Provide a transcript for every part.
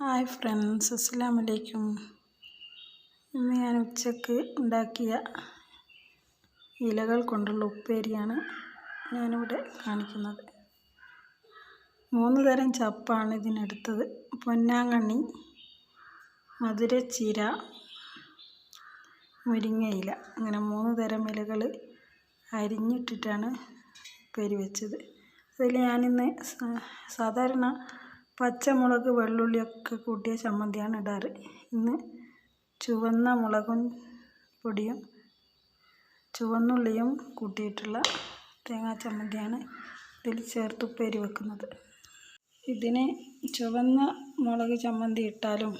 Hi friends അസ്സാം വലൈക്കും ഇന്ന് ഞാൻ ഉച്ചയ്ക്ക് ഉണ്ടാക്കിയ ഇലകൾ കൊണ്ടുള്ള ഉപ്പേരിയാണ് ഞാനിവിടെ കാണിക്കുന്നത്. മൂന്ന് തരം ചപ്പാണ് ഇതിനെടുത്തത്. പൊന്നാങ്കണ്ണി മധുരച്ചീര മുരിങ്ങയില. അങ്ങനെ മൂന്ന് തരം ഇലകൾ അരിഞ്ഞിട്ടിട്ടാണ് ഉപ്പേരി വെച്ചത്. അതിൽ ഞാനിന്ന് സാധാരണ പച്ചമുളക് വെള്ളുള്ളിയൊക്കെ കൂട്ടിയ ചമ്മന്തിയാണ് ഇടാറ്. ഇന്ന് ചുവന്ന മുളകും പൊടിയും ചുവന്നുള്ളിയും കൂട്ടിയിട്ടുള്ള തേങ്ങാ ചമ്മന്തിയാണ് ഇതിൽ ചേർത്ത് ഉപ്പേരി വെക്കുന്നത്. ഇതിന് ചുവന്ന മുളക് ചമ്മന്തി ഇട്ടാലും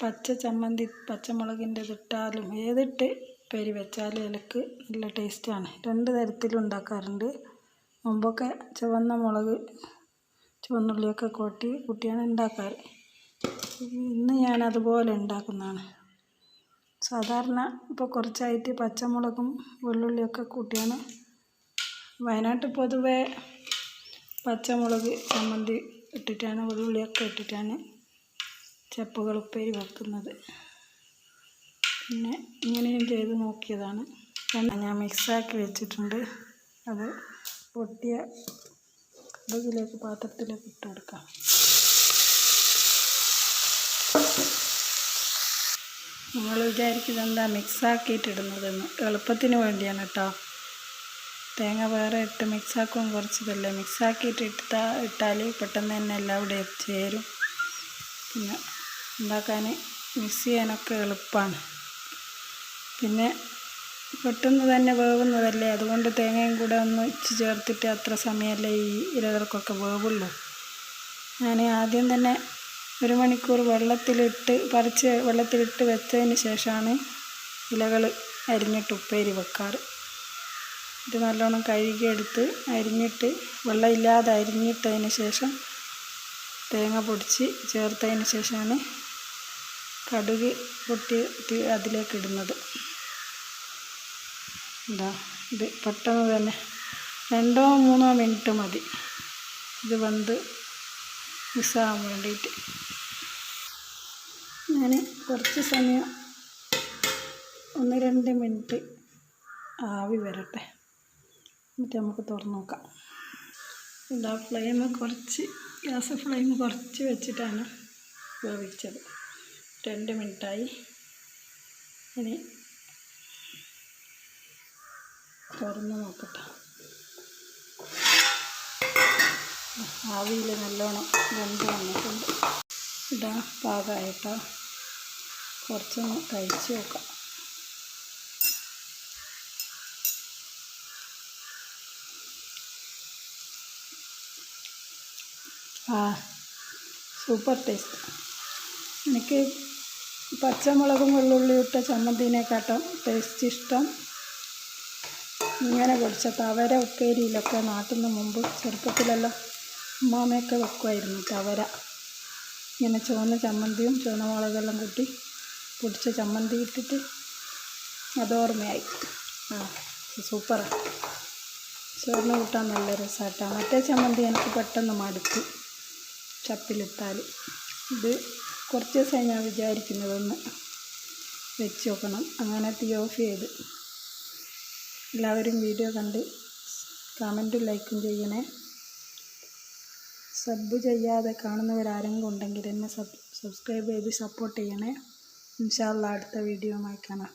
പച്ച ചമ്മന്തി പച്ചമുളകിന്റെ ഇട്ടാലും ഏതിട്ട് ഉപ്പേരി വെച്ചാലും ഇലക്ക് നല്ല ടേസ്റ്റാണ്. രണ്ട് തരത്തിലും ഉണ്ടാക്കാറുണ്ട്. മുമ്പൊക്കെ ചുവന്ന മുളക് ചുവന്നുള്ളിയൊക്കെ കൂട്ടി കൂട്ടിയാണ് ഉണ്ടാക്കാറ്. ഇന്ന് ഞാൻ അതുപോലെ ഉണ്ടാക്കുന്നതാണ്. സാധാരണ ഇപ്പോൾ കുറച്ചായിട്ട് പച്ചമുളകും വെള്ളുള്ളിയൊക്കെ കൂട്ടിയാണ്. വയനാട്ടിൽ പൊതുവേ പച്ചമുളക് ചമ്മന്തി ഇട്ടിട്ടാണ് വെള്ളുള്ളിയൊക്കെ ഇട്ടിട്ടാണ് ചപ്പുകൾ ഉപ്പേരി വെക്കുന്നത്. പിന്നെ ഇങ്ങനെയും ചെയ്ത് നോക്കിയതാണ്. ഞാൻ മിക്സാക്കി വെച്ചിട്ടുണ്ട്. അത് പൊട്ടിയ ഇതിലേക്ക് പാത്രത്തിലേക്ക് ഇട്ട് കൊടുക്കാം. നിങ്ങൾ വിചാരിക്കുന്നത് എന്താ മിക്സാക്കിയിട്ടിടുന്നതെന്ന്. എളുപ്പത്തിന് വേണ്ടിയാണ് കേട്ടോ. തേങ്ങ വേറെ ഇട്ട് മിക്സാക്കും കുറച്ചതല്ലേ. മിക്സാക്കിയിട്ട് ഇട്ടാ ഇട്ടാൽ പെട്ടെന്ന് തന്നെ എല്ലാവിടെയും ചേരും. പിന്നെ ഉണ്ടാക്കാൻ മിക്സ് ചെയ്യാനൊക്കെ എളുപ്പമാണ്. പിന്നെ പെട്ടെന്ന് തന്നെ വേവുന്നതല്ലേ? അതുകൊണ്ട് തേങ്ങയും കൂടെ ഒന്ന് ഇച്ച് ചേർത്തിട്ട് അത്ര സമയമല്ലേ ഈ ഇലകൾക്കൊക്കെ വേവുള്ളൂ. ഞാൻ ആദ്യം തന്നെ ഒരു മണിക്കൂർ വെള്ളത്തിലിട്ട് പറിച്ച് വെള്ളത്തിലിട്ട് വെച്ചതിന് ശേഷമാണ് ഇലകൾ അരിഞ്ഞിട്ട് ഉപ്പേരി വെക്കാറ്. ഇത് നല്ലോണം കഴുകിയെടുത്ത് അരിഞ്ഞിട്ട് വെള്ളമില്ലാതെ അരിഞ്ഞിട്ടതിന് ശേഷം തേങ്ങ പൊടിച്ച് ചേർത്തതിന് ശേഷമാണ് കടുക് പൊട്ടി അതിലേക്ക് ഇടുന്നത്. എന്താ ഇത് പെട്ടെന്ന് തന്നെ രണ്ടോ മൂന്നോ മിനിറ്റ് മതി. ഇത് വെന്ത് മിസ്സാകാൻ വേണ്ടിയിട്ട്. ഞാൻ കുറച്ച് സമയം ഒന്ന് രണ്ട് മിനിറ്റ് ആവി വരട്ടെ. എന്നിട്ട് നമുക്ക് തുറന്നു നോക്കാം. എന്താ ഫ്ലെയിം കുറച്ച് ഗ്യാസ് ഫ്ലെയിം കുറച്ച് വെച്ചിട്ടാണ് വേവിച്ചത് രണ്ട് മിനിറ്റായി. ഇനി തുറന്ന് നോക്കട്ടെ. ആവിയിൽ നല്ലോണം വെന്ത് വന്നിട്ടുണ്ട്. ഇടാ പാകമായിട്ടോ. കുറച്ചൊന്ന് കഴിച്ച് നോക്കാം. ആ സൂപ്പർ ടേസ്റ്റ്. എനിക്ക് പച്ചമുളകും വെള്ളുള്ളി ഇട്ട ചമ്മന്തിനെക്കാട്ടും ടേസ്റ്റ് ഇഷ്ടം ഇങ്ങനെ പൊടിച്ച തവര ഉപ്പേരിയിലൊക്കെ നാട്ടുന്ന മുമ്പ് ചെറുപ്പത്തിലെല്ലാം ഉമ്മാമയൊക്കെ വെക്കുമായിരുന്നു തവര. ഇങ്ങനെ ചുവന്ന ചമ്മന്തിയും ചുവന്ന മുളകെല്ലാം കൂട്ടി പൊടിച്ച ചമ്മന്തി ഇട്ടിട്ട് അതോർമ്മയായി. ആ സൂപ്പറാണ് ചോറിന് കൂട്ടാൻ നല്ല രസമായിട്ടാണ് മറ്റേ ചമ്മന്തി എനിക്ക് പെട്ടെന്ന് മടുത്തു. ചപ്പിലിട്ടാൽ ഇത് കുറച്ച് ദിവസമായി ഞാൻ വിചാരിക്കുന്നതൊന്ന് വെച്ച് നോക്കണം. അങ്ങനെ തീ ഓഫ് ചെയ്ത്. എല്ലാവരും വീഡിയോ കണ്ട് കമന്റും ലൈക്കും ചെയ്യണേ. സബ് ചെയ്യാതെ കാണുന്നവരാരെങ്കിലും ഉണ്ടെങ്കിൽ എന്നെ സബ് സബ്സ്ക്രൈബ് ചെയ്ത് സപ്പോർട്ട് ചെയ്യണേ. ഇൻഷാല്ല അടുത്ത വീഡിയോ കാണാം.